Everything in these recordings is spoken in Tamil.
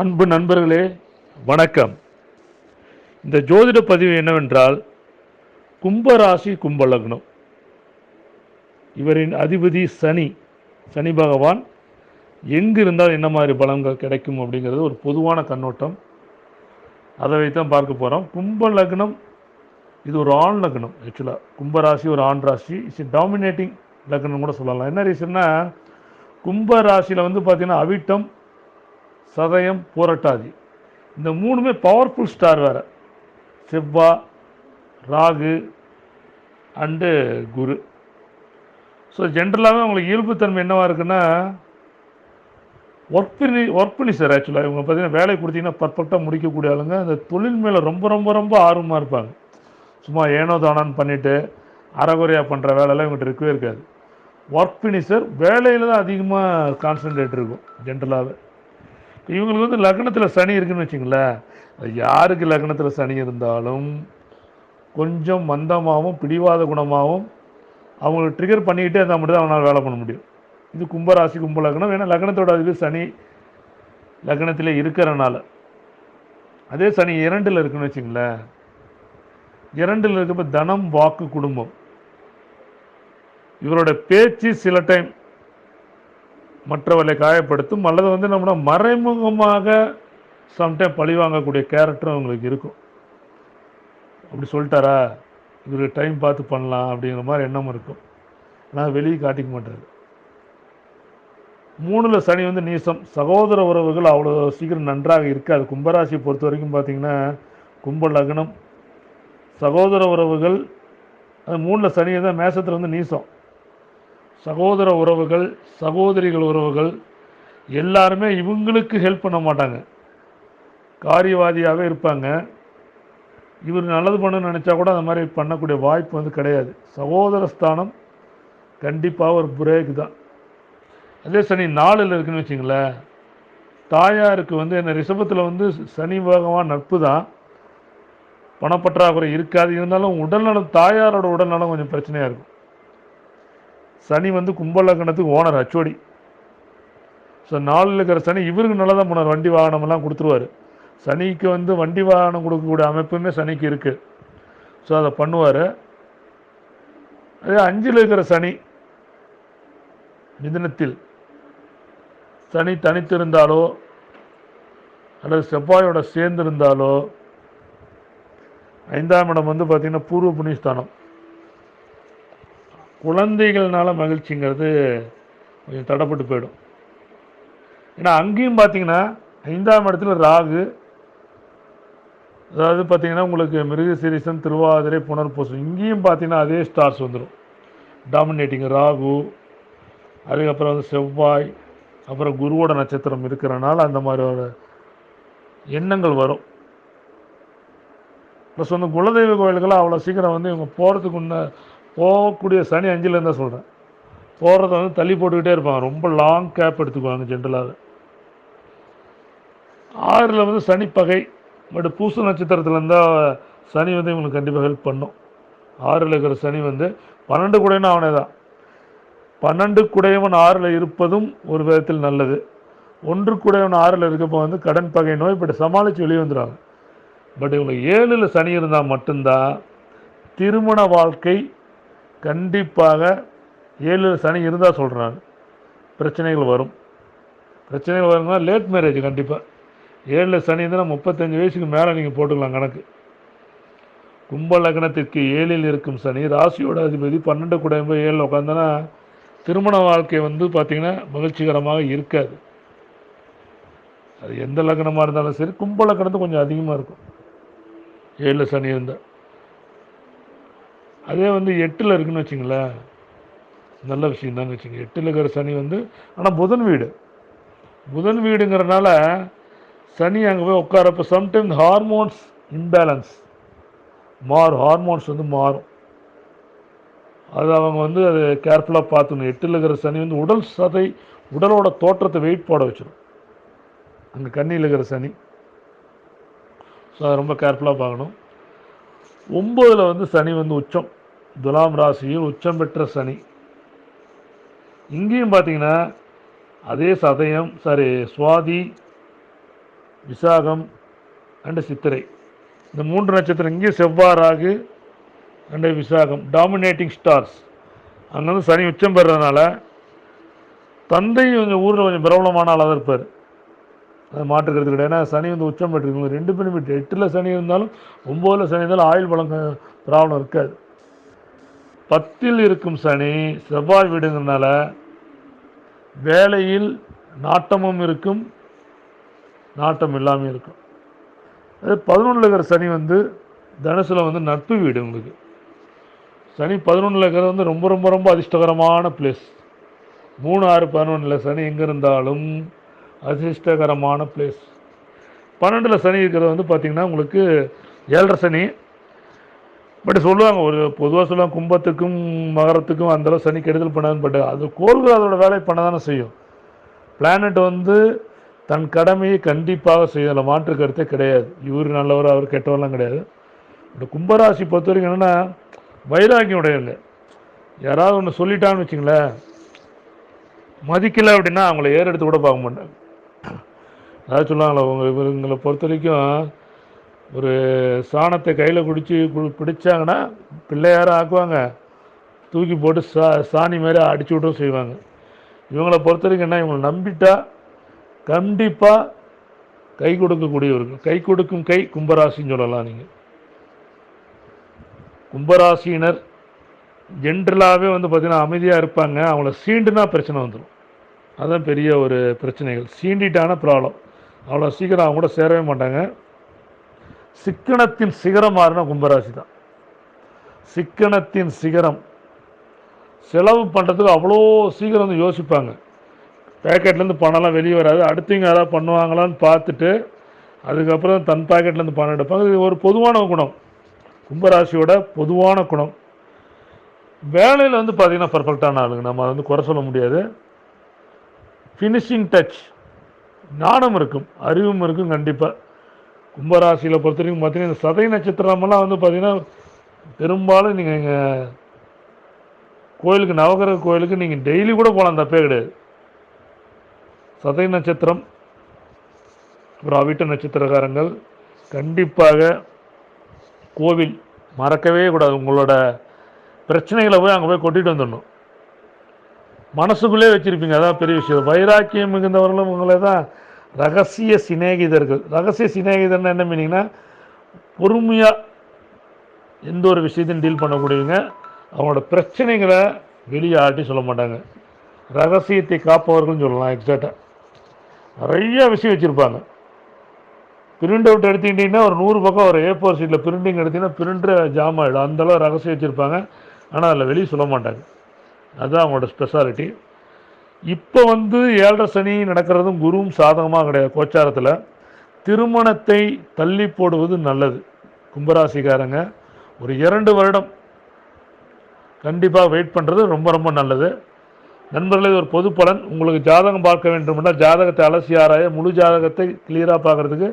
அன்பு நண்பர்களே வணக்கம். இந்த ஜோதிட பதிவு என்னவென்றால் கும்பராசி கும்பலக்னம். இவரின் அதிபதி சனி சனி பகவான் எங்கு இருந்தால் என்ன மாதிரி பலன்கள் கிடைக்கும் அப்படிங்கிறது ஒரு பொதுவான கண்ணோட்டம். அதை வைத்தான் பார்க்க போகிறோம் கும்ப லக்னம் இது ஒரு ஆண் லக்னம் ஆக்சுவலாக கும்பராசி ஒரு ஆண் ராசி. இட்ஸ் டாமினேட்டிங் லக்னம் கூட சொல்லலாம். என்ன ரீசன்னா கும்ப ராசியில் வந்து பார்த்திங்கன்னா அவிட்டம் சதயம் பூரட்டாதி. இந்த மூணுமே பவர்ஃபுல் ஸ்டார் வேறு. செவ்வா ராகு அண்டு குரு. ஸோ ஜென்ரலாகவே அவங்களுக்கு இயல்புத்தன்மை என்னவாக இருக்குன்னா ஒர்க் பண்ணி ஒர்க் பண்ணி சார் ஆக்சுவலாக இவங்க பார்த்தீங்கன்னா வேலை கொடுத்தீங்கன்னா பர்ஃபெக்டாக முடிக்கக்கூடிய ஆளுங்க. அந்த தொழில் மேலே ரொம்ப ரொம்ப ரொம்ப ஆர்வமாக இருப்பாங்க. சும்மா ஏனோ தானான்னு பண்ணிவிட்டு அறகுறையாக பண்ணுற வேலையெல்லாம் இவங்ககிட்ட இருக்கவே இருக்காது. ஒர்க் ஃபினிஷர் வேலையில் தான் அதிகமாக கான்சன்ட்ரேட் இருக்கும் ஜென்ரலாகவே இவங்களுக்கு வந்து லக்னத்தில் சனி இருக்குன்னு வச்சுங்களேன் யாருக்கு லக்னத்தில் சனி இருந்தாலும் கொஞ்சம் மந்தமாகவும் பிடிவாத குணமாகவும் அவங்களுக்கு ட்ரிகர் பண்ணிக்கிட்டே இருந்தால் மட்டும் தான் அவனால் வேலை பண்ண முடியும். இது கும்பராசி கும்ப லக்னம். ஏன்னா லக்னத்தோட அதுவே சனி லக்னத்தில் இருக்கிறனால. அதே சனி இரண்டில் இருக்குன்னு வச்சுங்களேன் இரண்டில் இருக்கப்போ தனம் வாக்கு குடும்பம். இவரோட பேச்சு சில டைம் மற்றவர்களை காயப்படுத்தும் அல்லது வந்து நம்மளோட மறைமுகமாக சம்டைம் பழி வாங்கக்கூடிய கேரக்டரும் அவங்களுக்கு இருக்கும். அப்படி சொல்லிட்டாரா? இவருக்கு டைம் பார்த்து பண்ணலாம் அப்படிங்கிற மாதிரி எண்ணம் இருக்கும். ஆனால் வெளியே காட்டிக்க மாட்டார். மூணில் சனி வந்து நீசம். சகோதர உறவுகள் அவ்வளோ சீக்கிரம் நன்றாக இருக்காது. கும்பராசியை பொறுத்த வரைக்கும் பார்த்திங்கன்னா கும்ப லக்னம் சகோதர உறவுகள் அது மூணில் சனி தான் மேசத்தில் வந்து நீசம். சகோதர உறவுகள் சகோதரிகள் உறவுகள் எல்லாருமே இவங்களுக்கு ஹெல்ப் பண்ண மாட்டாங்க. காரியவாதியாகவே இருப்பாங்க. இவர் நல்லது பண்ணணும்னு நினச்சா கூட அந்த மாதிரி பண்ணக்கூடிய வாய்ப்பு வந்து கிடையாது. சகோதர ஸ்தானம் கண்டிப்பாக ஒரு பிரேக் தான். அதே சனி நாளில் இருக்குன்னு வச்சுங்களேன் தாயாருக்கு வந்து என்ன ரிஷபத்தில் வந்து சனி பகவான் நட்பு தான். பணப்பற்றாக்குறை இருக்காது. இருந்தாலும் உடல்நலம் தாயாரோட உடல்நலம் கொஞ்சம் பிரச்சனையாக இருக்கும். சனி வந்து கும்பலக்கணத்துக்கு ஓனர் ஹச்ஓடி ஸோ நாளில் இருக்கிற சனி இவருக்கு நல்லா தான் போனார். வண்டி வாகனமெல்லாம் கொடுத்துருவார். சனிக்கு வந்து வண்டி வாகனம் கொடுக்கக்கூடிய அமைப்புமே சனிக்கு இருக்குது ஸோ அதை பண்ணுவார். அதே அஞ்சில் இருக்கிற சனி மிதினத்தில் சனி தனித்திருந்தாலோ அல்லது செவ்வாயோட சேர்ந்திருந்தாலோ ஐந்தாம் இடம் வந்து பார்த்திங்கன்னா பூர்வ புண்ணியஸ்தானம். குழந்தைகள்னால மகிழ்ச்சிங்கிறது கொஞ்சம் தடைப்பட்டு போயிடும். ஏன்னா அங்கேயும் பார்த்தீங்கன்னா ஐந்தாம் இடத்துல ராகு. அதாவது பார்த்தீங்கன்னா உங்களுக்கு மிருக சீரிசன் திருவாதிரை புனர்பூசம் இங்கேயும் பார்த்தீங்கன்னா அதே ஸ்டார்ஸ் வந்துடும் டாமினேட்டிங் ராகு அதுக்கப்புறம் வந்து செவ்வாய் அப்புறம் குருவோட நட்சத்திரம் இருக்கிறனால அந்த மாதிரி ஒரு எண்ணங்கள் வரும். ப்ளஸ் வந்து குலதெய்வ கோயிலுக்கெல்லாம் அவ்வளோ சீக்கிரம் வந்து இவங்க போகிறதுக்கு முன்ன போகக்கூடிய சனி அஞ்சில் தான் சொல்கிறேன் போகிறத வந்து தள்ளி போட்டுக்கிட்டே இருப்பாங்க ரொம்ப லாங் கேப் எடுத்துக்குவாங்க ஜென்ரலாக ஆறில் வந்து சனி பகை. பட் பூச நட்சத்திரத்தில் இருந்தால் சனி வந்து இவங்களுக்கு கண்டிப்பாக ஹெல்ப் பண்ணும். ஆறில் இருக்கிற சனி வந்து பன்னெண்டு கூடையனா அவனே தான் பன்னெண்டு குடையவன் ஆறில் இருப்பதும் ஒரு விதத்தில் நல்லது. ஒன்று குடையவன் ஆறில் இருக்கப்போ வந்து கடன் பகை நோய் பட் சமாளித்து வெளியே வந்துடுவாங்க பட் இவங்களுக்கு ஏழில் சனி இருந்தால் மட்டும்தான் திருமண வாழ்க்கை கண்டிப்பாக ஏழில் சனி இருந்தால் சொல்கிறாங்க பிரச்சனைகள் வரும். பிரச்சனைகள் வரும்னா லேட் மேரேஜ் கண்டிப்பாக ஏழில் சனி இருந்தால் முப்பத்தஞ்சு வயசுக்கு மேலே நீங்கள் போட்டுக்கலாம் கணக்கு. கும்ப லக்னத்திற்கு ஏழில் இருக்கும் சனி ராசியோட அதிபதி பன்னெண்டு குடையம்பு ஏழில் உட்காந்தனா திருமண வாழ்க்கை வந்து பார்த்திங்கன்னா மகிழ்ச்சிகரமாக இருக்காது. அது எந்த லக்னமாக இருந்தாலும் சரி கும்ப லக்னத்து கொஞ்சம் அதிகமாக இருக்கும். ஏழில் சனி இருந்தால் அதே வந்து எட்டில் இருக்குன்னு வச்சுங்களேன். நல்ல விஷயம் தாங்க வச்சுங்க எட்டில் இருக்கிற சனி வந்து ஆனால் புதன் வீடு. புதன் வீடுங்கிறனால சனி அங்கே போய் உட்காரப்போ சம்டைம் ஹார்மோன்ஸ் இம்பேலன்ஸ் மாறும் ஹார்மோன்ஸ் வந்து மாறும். அது அவங்க வந்து அது கேர்ஃபுல்லாக பார்த்துக்கணும். எட்டில் இருக்கிற சனி வந்து உடல் சதை உடலோட தோற்றத்தை வெயிட் போட வச்சிடும் அங்கே கண்ணியில் இருக்கிற சனி. ஸோ அதை ரொம்ப கேர்ஃபுல்லாக பார்க்கணும். ஒம்பதில் வந்து சனி வந்து உச்சம். துலாம் ராசியில் உச்சம் பெற்ற சனி. இங்கேயும் பார்த்தீங்கன்னா அதே சதயம் சாரி சுவாதி விசாகம் அண்டு சித்திரை. இந்த மூன்று நட்சத்திரம் இங்கே செவ்வாறாகு Rahu and Visakam dominating stars அங்கே வந்து சனி உச்சம் பெறதுனால தந்தை கொஞ்சம் ஊரில் கொஞ்சம் பிரபலமான ஆளாக தான் இருப்பார். அது மாற்றுக்கிறது கிடையாது ஏன்னா சனி வந்து உச்சம் பெற்றிருக்கணும் ரெண்டு பேரும் எட்டில் சனி இருந்தாலும் ஒம்போதில் சனி இருந்தாலும் ஆயுள் பழங்க ப்ராப்ளம் இருக்காது. பத்தில் இருக்கும் சனி செவ்வாய் வீடுங்கிறதுனால வேலையில் நாட்டமும் இருக்கும் நாட்டம் இல்லாமல் இருக்கும். அது பதினொன்றில் இருக்கிற சனி வந்து தனுசில் வந்து நட்பு வீடு உங்களுக்கு. சனி பதினொன்றில் இருக்கிறது வந்து ரொம்ப ரொம்ப ரொம்ப அதிர்ஷ்டகரமான பிளேஸ் மூணு ஆறு பதினொன்றில் சனி எங்கே இருந்தாலும் அதிர்ஷ்டகரமான பிளேஸ் பன்னெண்டில் சனி இருக்கிறது வந்து பார்த்திங்கன்னா உங்களுக்கு ஏழரை சனி பட் சொல்லுவாங்க ஒரு பொதுவாக சொல்லுவாங்க கும்பத்துக்கும் மகரத்துக்கும் அந்தளவு சனி கெடுதல் பண்ணாதுன்னு பட் அது கோள்கள் அதோட வேலை பண்ண தானே செய்யும். பிளானட் வந்து தன் கடமையை கண்டிப்பாக செய்யும். அதில் மாற்று கருத்தே கிடையாது. இவர் நல்லவர் அவர் கெட்டவரெலாம் கிடையாது. இந்த கும்பராசி பொறுத்த வரைக்கும் என்னென்னா வைராக்கியம் உடையல யாராவது ஒன்று சொல்லிட்டான்னு வச்சுங்களேன் மதிக்கலை அப்படின்னா அவங்கள ஏறெடுத்து கூட பார்க்க மாட்டாங்க. அதாவது சொல்லுவாங்களே உங்க இவங்களை பொறுத்த வரைக்கும் ஒரு சாணத்தை கையில் குடிச்சு கு- பிடிச்சாங்கன்னா பிள்ளையார ஆக்குவாங்க. தூக்கி போட்டு சா சாணி மாதிரி அடிச்சு விட்டும் செய்வாங்க. இவங்களை பொறுத்த வரைக்கும் என்ன இவங்களை நம்பிட்டா கண்டிப்பாக கை கொடுக்கக்கூடியவர்கள் கை கொடுக்கும் கை கும்பராசின்னு சொல்லலாம் நீங்கள் கும்பராசியினர் ஜென்ரலாகவே வந்து பார்த்திங்கன்னா அமைதியாக இருப்பாங்க. அவங்கள சீண்டுனா பிரச்சனை வந்துடும் அதுதான் பெரிய ஒரு பிரச்சனைகள். சீண்டிட்டான ப்ராப்ளம் அவ்வளோ சீக்கிரம் அவங்க கூட சேரவே மாட்டாங்க. சிக்கனத்தின் சிகரம் மாறினா கும்பராசி தான் சிக்கனத்தின் சிகரம். செலவு பண்ணுறதுக்கு அவ்வளோ சீக்கிரம் வந்து யோசிப்பாங்க. பேக்கெட்லேருந்து பணம்லாம் வெளியே வராது. அடுத்தவங்க யாராவது பண்ணுவாங்களான்னு பார்த்துட்டு அதுக்கப்புறம் தன் பாக்கெட்லேருந்து பணம் எடுப்பாங்க. இது ஒரு பொதுவான குணம். கும்பராசியோட பொதுவான குணம். வேலையில் வந்து பார்த்தீங்கன்னா பர்ஃபெக்டான ஆளுங்க. நம்ம அதை வந்து குறை சொல்ல முடியாது. ஃபினிஷிங் டச் ஞானம் இருக்கும். அறிவும் இருக்கும் கண்டிப்பாக கும்பராசியில் பொறுத்த வரைக்கும் பார்த்தீங்கன்னா இந்த சதய நட்சத்திரமெல்லாம் வந்து பார்த்தீங்கன்னா பெரும்பாலும் நீங்கள் இங்கே கோயிலுக்கு நவகிரக கோயிலுக்கு நீங்கள் டெய்லி கூட போகலாம் தப்பே கிடையாது. சதய நட்சத்திரம் அப்புறம் அவிட்ட நட்சத்திரக்காரங்கள் கண்டிப்பாக கோவில் மறக்கவே கூடாது. உங்களோட பிரச்சனைகளை போய் அங்கே போய் கொட்டிட்டு வந்துடணும். மனசுக்குள்ளே வச்சுருப்பீங்க அதான் பெரிய விஷயம். வைராக்கியம் மிகுந்தவர்களும் உங்களை தான் ரகசிய சிநேகிதர்கள். ரகசிய சிநேகிதர்னு என்ன மீனிங்னா பொறுமையாக எந்த ஒரு விஷயத்தையும் டீல் பண்ணக்கூடியவங்க அவங்களோட பிரச்சனைகளை வெளியே ஆட்டி சொல்ல மாட்டாங்க. ரகசியத்தை காப்பவர்கள்னு சொல்லலாம் எக்ஸாக்டாக நிறைய விஷயம் வச்சுருப்பாங்க. பிரிண்ட் அவுட் எடுத்துக்கிட்டிங்கன்னா ஒரு நூறு பக்கம் ஒரு ஏ ஃபோர் ஷீட்டில் பிரிண்டிங் எடுத்தீங்கன்னா பிரிண்டர் ஜாம் ஆகிடும் அந்தளவு ரகசியம் வச்சுருப்பாங்க. ஆனால் அதில் வெளியே சொல்ல மாட்டாங்க. அதுதான் அவங்களோட ஸ்பெஷாலிட்டி இப்போ வந்து ஏழரை சனி நடக்கிறதும் குருவும் சாதகமாக கிடையாது கோச்சாரத்தில். திருமணத்தை தள்ளி போடுவது நல்லது. கும்பராசிக்காரங்க ஒரு இரண்டு வருடம் கண்டிப்பாக வெயிட் பண்ணுறது ரொம்ப ரொம்ப நல்லது. நண்பர்களே ஒரு பொது பலன். உங்களுக்கு ஜாதகம் பார்க்க வேண்டும்னா ஜாதகத்தை அலசி ஆராய முழு ஜாதகத்தை கிளியராக பார்க்குறதுக்கு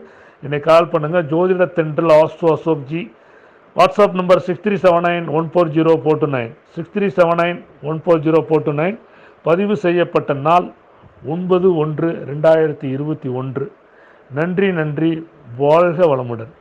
என்னை கால் பண்ணுங்கள் ஜோதிட தென்றல் astro Ashok ji. WhatsApp number six three seven nine one four zero four two nine six three seven nine one four zero four two nine பதிவு செய்யப்பட்ட நாள் ஒன்பது ஒன்று ரெண்டாயிரத்தி இருபத்தி ஒன்று. நன்றி நன்றி. வாழ்க வளமுடன்.